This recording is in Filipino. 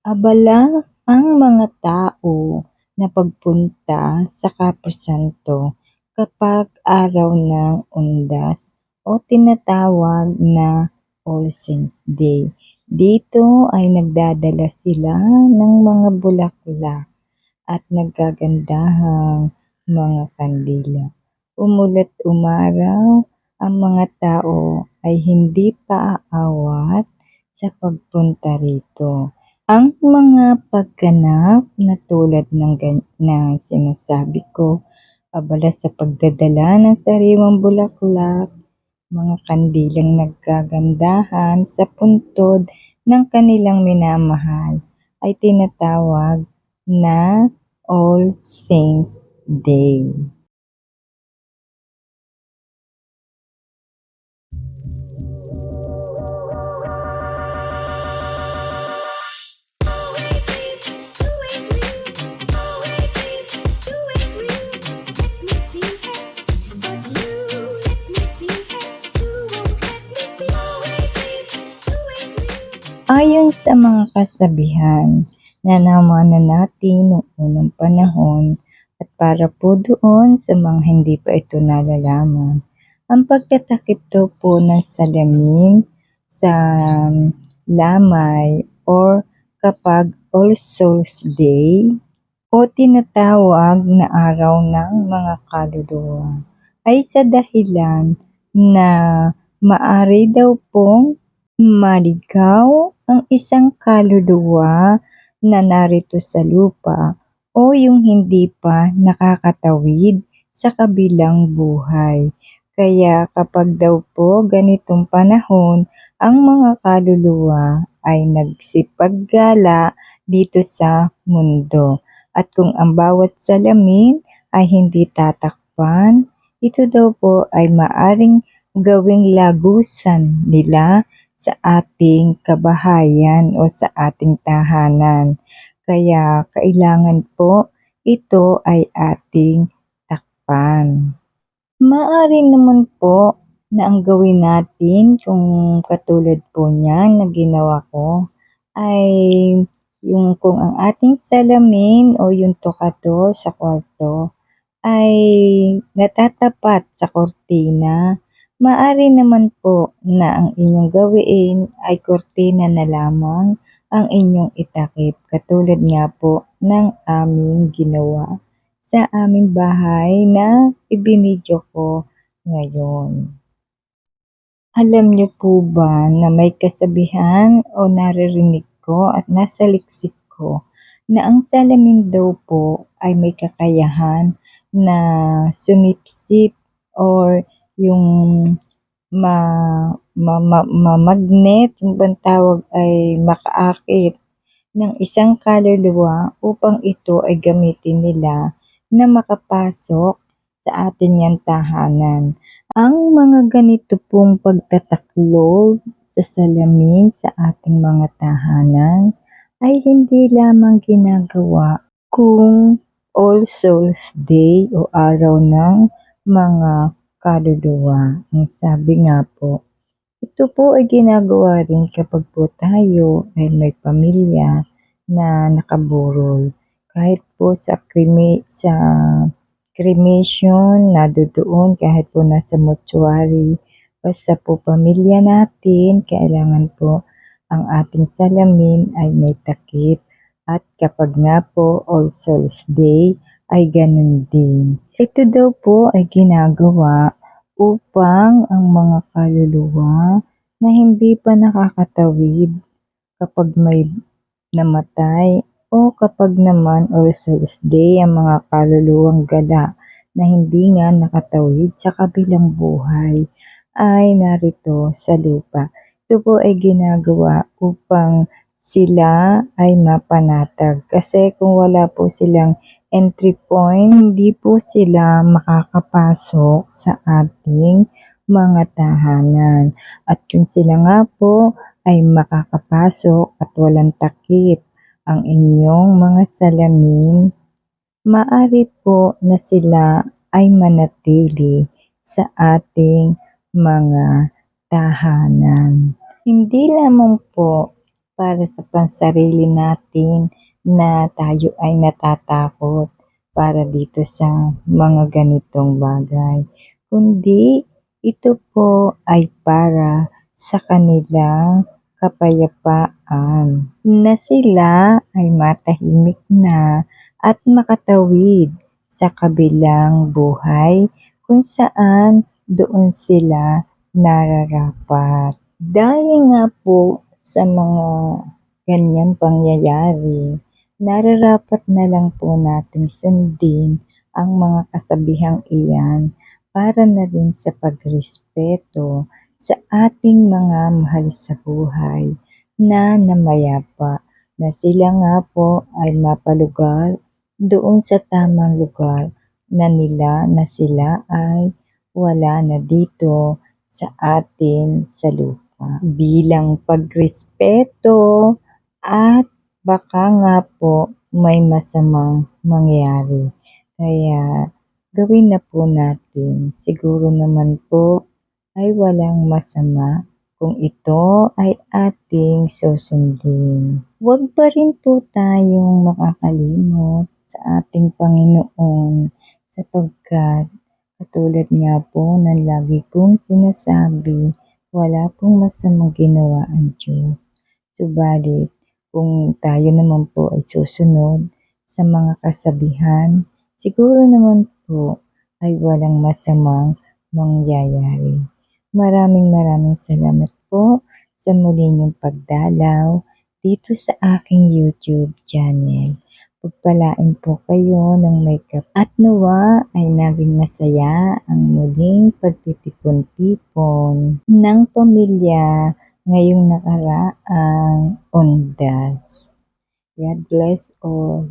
Abala ang mga tao na pagpunta sa Camposanto kapag araw ng Undas o tinatawag na All Saints Day. Dito ay nagdadala sila ng mga bulaklak at nagagandahang mga kandila. Umulat umaraw, ang mga tao ay hindi pa sa pagpunta rito. Ang mga pagganap na tulad ng, ng sinasabi ko, abala sa pagdadala ng sariwang bulaklak, mga kandilang nagkagandahan sa puntod ng kanilang minamahal ay tinatawag na All Saints Day. Sa mga kasabihan. Na namanan natin noong unang panahon at para po doon sa mga hindi pa ito nalalaman, ang pagtatakip daw po ng salamin sa lamay or kapag All Souls Day o tinatawag na araw ng mga kaluluwa ay sa dahilan na maari daw pong maligaw ang isang kaluluwa na narito sa lupa o yung hindi pa nakakatawid sa kabilang buhay. Kaya kapag daw po ganitong panahon, ang mga kaluluwa ay nagsipaggala dito sa mundo. At kung ang bawat salamin ay hindi tatakpan, ito daw po ay maaring gawing lagusan nila sa ating kabahayan o sa ating tahanan. Kaya kailangan po ito ay ating takpan. Maari naman po na ang gawin natin kung katulad po niyan na ginawa ko ay yung kung ang ating salamin o yung tokador sa kwarto ay natatapat sa kortina Maari naman po na ang inyong gawin ay kortina na lamang ang inyong itakip katulad nga po ng aming ginawa sa aming bahay na ibinidyo ko ngayon. Alam niyo po ba na may kasabihan o naririnig ko at nasa liksik ko na ang salamin daw po ay may kakayahan na sumipsip or yung ma, ma, ma, ma magnet, yung bang ay makaakit ng isang kaluluwa upang ito ay gamitin nila na makapasok sa atin yung tahanan. Ang mga ganito pong pagtataklog sa salamin sa ating mga tahanan ay hindi lamang ginagawa kung All Souls Day o araw ng mga kaluluwa. Ang sabi nga po, ito po ay ginagawa rin kapag po tayo ay may pamilya na nakaburol. Kahit po sa krimi, sa cremation, nadodoon kahit po nasa mortuary, basta po pamilya natin, kailangan po ang ating salamin ay may takip at kapag nga po All Souls Day ay ganun din. Ito daw po ay ginagawa upang ang mga kaluluwa na hindi pa nakakatawid kapag may namatay o kapag naman All Souls Day ang mga kaluluwang gala na hindi nga nakatawid sa kabilang buhay ay narito sa lupa. Ito po ay ginagawa upang sila ay mapanatag kasi kung wala po silang entry point, hindi po sila makakapasok sa ating mga tahanan. At kung sila nga po ay makakapasok at walang takip ang inyong mga salamin, maari po na sila ay manatili sa ating mga tahanan. Hindi lamang po para sa pansarili natin na tayo ay natatakot para dito sa mga ganitong bagay. Kundi ito po ay para sa kanilang kapayapaan na sila ay matahimik na at makatawid sa kabilang buhay kung saan doon sila nararapat. Dahil nga po sa mga ganyang pangyayari, nararapat na lang po nating sundin ang mga kasabihang iyan para na rin sa pagrespeto sa ating mga mahal sa buhay na namayapa na sila nga po ay mapalugar doon sa tamang lugar na nila na sila ay wala na dito sa atin sa lupa. Bilang pagrespeto at baka nga po may masamang mangyari. Kaya gawin na po natin. Siguro naman po ay walang masama kung ito ay ating susundin. Huwag pa rin po tayong makakalimot sa ating Panginoon sapagkat katulad nga po ng lagi kong sinasabi, wala pong masamang ginawa ang Diyos. Subalit, kung tayo naman po ay susunod sa mga kasabihan, siguro naman po ay walang masamang mangyayari. Maraming maraming salamat po sa muli niyong pagdalaw dito sa aking YouTube channel. Pagpalain po kayo ng makeup at nawa ay naging masaya ang muling pagtitipon-tipon ng pamilya ngayong nakaraang ondas. God bless all.